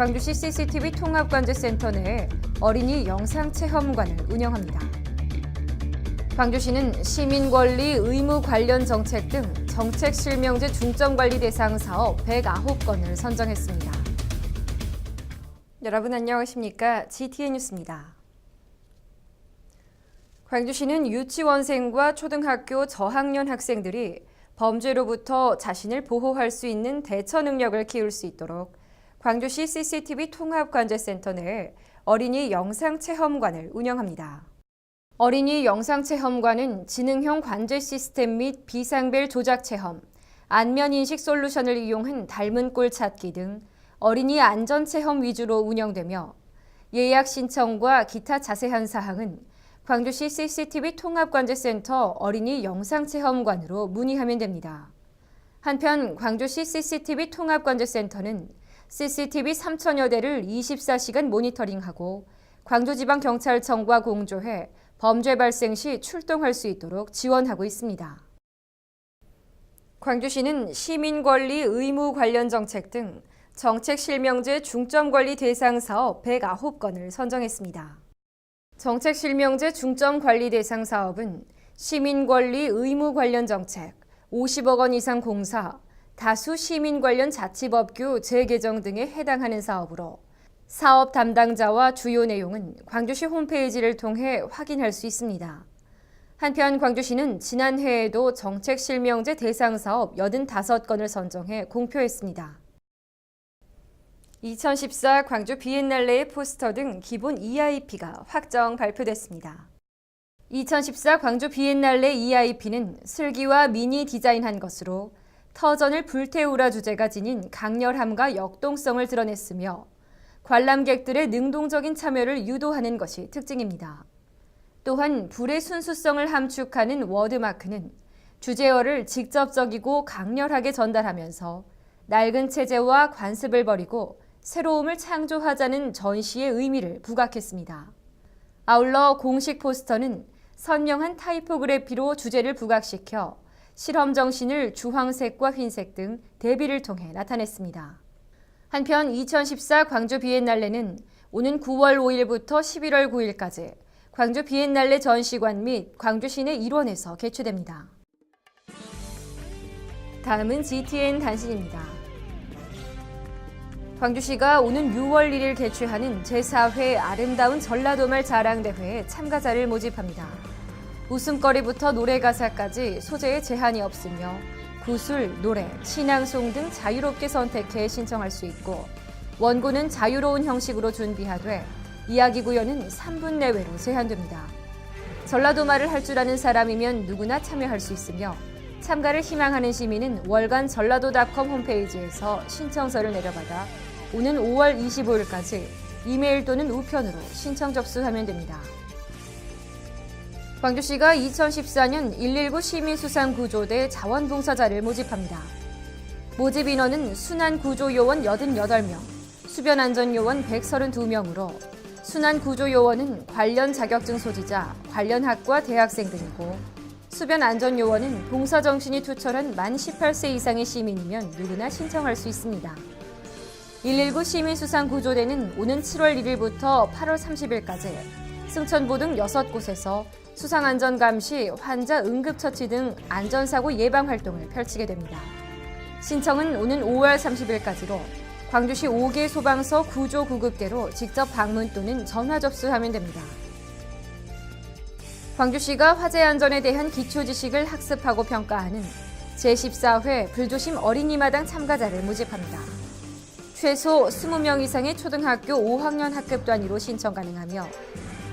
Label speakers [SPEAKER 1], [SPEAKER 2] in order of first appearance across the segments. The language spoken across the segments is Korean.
[SPEAKER 1] 광주시 CCTV 통합관제센터 내에 어린이 영상체험관을 운영합니다. 광주시는 시민권리 의무 관련 정책 등 정책 실명제 중점 관리 대상 사업 109건을 선정했습니다. 여러분 안녕하십니까? GTN 뉴스입니다. 광주시는 유치원생과 초등학교 저학년 학생들이 범죄로부터 자신을 보호할 수 있는 대처 능력을 키울 수 있도록 광주시 CCTV 통합관제센터 내에 어린이 영상체험관을 운영합니다. 어린이 영상체험관은 지능형 관제 시스템 및 비상벨 조작 체험, 안면인식 솔루션을 이용한 닮은 꼴 찾기 등 어린이 안전체험 위주로 운영되며 예약 신청과 기타 자세한 사항은 광주시 CCTV 통합관제센터 어린이 영상체험관으로 문의하면 됩니다. 한편 광주시 CCTV 통합관제센터는 CCTV 3천여 대를 24시간 모니터링하고 광주지방경찰청과 공조해 범죄 발생 시 출동할 수 있도록 지원하고 있습니다. 광주시는 시민권리 의무 관련 정책 등 정책 실명제 중점 관리 대상 사업 109건을 선정했습니다. 정책 실명제 중점 관리 대상 사업은 시민권리 의무 관련 정책, 50억 원 이상 공사, 다수 시민 관련 자치법규 재개정 등에 해당하는 사업으로 사업 담당자와 주요 내용은 광주시 홈페이지를 통해 확인할 수 있습니다. 한편 광주시는 지난해에도 정책 실명제 대상 사업 85건을 선정해 공표했습니다. 2014 광주 비엔날레의 포스터 등 기본 EIP가 확정 발표됐습니다. 2014 광주 비엔날레 EIP는 슬기와 미니 디자인한 것으로 터전을 불태우라 주제가 지닌 강렬함과 역동성을 드러냈으며 관람객들의 능동적인 참여를 유도하는 것이 특징입니다. 또한 불의 순수성을 함축하는 워드마크는 주제어를 직접적이고 강렬하게 전달하면서 낡은 체제와 관습을 버리고 새로움을 창조하자는 전시의 의미를 부각했습니다. 아울러 공식 포스터는 선명한 타이포그래피로 주제를 부각시켜 실험 정신을 주황색과 흰색 등 대비를 통해 나타냈습니다. 한편 2014 광주 비엔날레는 오는 9월 5일부터 11월 9일까지 광주 비엔날레 전시관 및 광주 시내 일원에서 개최됩니다. 다음은 GTN 단신입니다. 광주시가 오는 6월 1일 개최하는 제4회 아름다운 전라도말 자랑대회에 참가자를 모집합니다. 웃음거리부터 노래 가사까지 소재에 제한이 없으며 구술, 노래, 신앙송 등 자유롭게 선택해 신청할 수 있고 원고는 자유로운 형식으로 준비하되 이야기 구현은 3분 내외로 제한됩니다. 전라도 말을 할 줄 아는 사람이면 누구나 참여할 수 있으며 참가를 희망하는 시민은 월간 전라도닷컴 홈페이지에서 신청서를 내려받아 오는 5월 25일까지 이메일 또는 우편으로 신청 접수하면 됩니다. 광주시가 2014년 119 시민수상 구조대 자원봉사자를 모집합니다. 모집 인원은 순환 구조 요원 88명, 수변 안전 요원 132명으로 순환 구조 요원은 관련 자격증 소지자, 관련 학과 대학생 등이고 수변 안전 요원은 봉사 정신이 투철한 만 18세 이상의 시민이면 누구나 신청할 수 있습니다. 119 시민수상 구조대는 오는 7월 1일부터 8월 30일까지 승천보 등 6곳에서 수상안전감시, 환자 응급처치 등 안전사고 예방 활동을 펼치게 됩니다. 신청은 오는 5월 30일까지로 광주시 5개 소방서 구조 구급대로 직접 방문 또는 전화 접수하면 됩니다. 광주시가 화재 안전에 대한 기초 지식을 학습하고 평가하는 제14회 불조심 어린이마당 참가자를 모집합니다. 최소 20명 이상의 초등학교 5학년 학급 단위로 신청 가능하며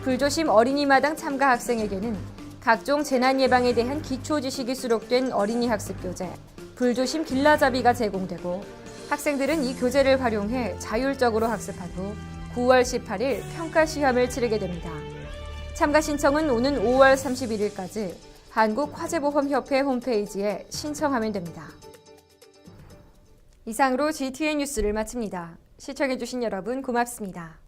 [SPEAKER 1] 불조심 어린이마당 참가 학생에게는 각종 재난 예방에 대한 기초 지식이 수록된 어린이 학습 교재, 불조심 길라잡이가 제공되고 학생들은 이 교재를 활용해 자율적으로 학습한 후 9월 18일 평가 시험을 치르게 됩니다. 참가 신청은 오는 5월 31일까지 한국화재보험협회 홈페이지에 신청하면 됩니다. 이상으로 GTN 뉴스를 마칩니다. 시청해주신 여러분 고맙습니다.